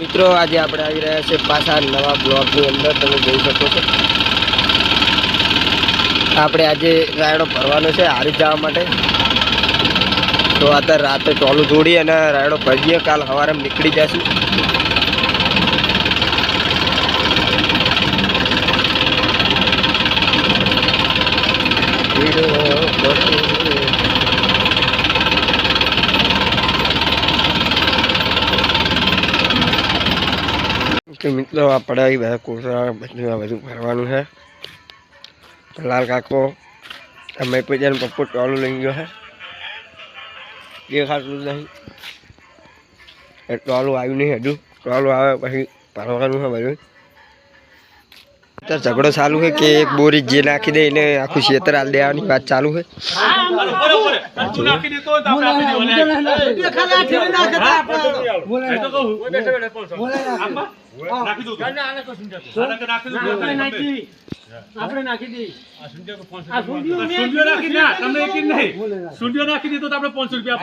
મિત્રો, આજે આપણે આવી રહ્યા છે પાછા નવા બ્લોગની અંદર. તમે જોઈ શકો છો. આપણે આજે રાયડો ભરવાનો છે હારી જવા માટે. તો અત્યારે રાતે ટોલું જોડી અને રાયડો ભરીએ. કાલ સવારે નીકળી જશું. કે મિત્રો આપણે બધા કોસા બધું આ બધું ભરવાનું છે. લાલ કાકો અમે પછી પપ્પો ટોલું લઈ ગયો છે? દેખાતું જ નહીં. એ ટોલું આવ્યું નહીં હજુ. ટોલું આવે પછી ભરવાનું છે બધું. અત્યારે ઝઘડો ચાલુ છે કે એક બોરી જે નાખી દે એને આખું શેતર હાલ દેવાની વાત ચાલુ છે? આપણે નાખી દઉં આ સુંઢીઓ મેં નાખી દે. સુંડિયો નાખી દીધો તો આપણે પાંચસો રૂપિયા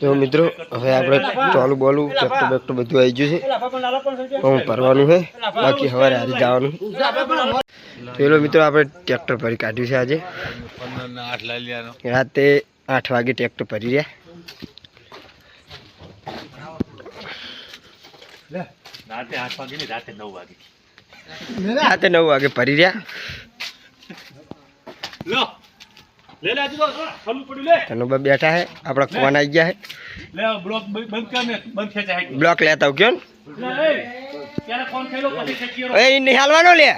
તો મિત્રો હવે આપણે ટોલું બોલું ટ્રેક્ટર બેક્ટર બધું આવી ગયું છે. હું ભરવાનું છે. બાકી સવારે હારી જવાનું. પેલો મિત્રો આપણે ટ્રેક્ટર ભરી કાઢ્યું છે આજે. રાતે આઠ વાગે ટ્રેક્ટર ભરી રહ્યા. રાતે આઠ વાગે ને રાતે નવ વાગે. રાતે નવ વાગે ભરી રહ્યા. લો. લે લે આજુ તો ખલું પડ્યું લે. ધનુભા બેઠા હે આપણા કોણ આવી ગયા લે બ્લોક બંધ કર ને બંધ ખેંચાય હે બ્લોક લેતા આવ કયો લે એ ત્યારે ફોન કર્યો પછી ખેંચી એ નહીં લે.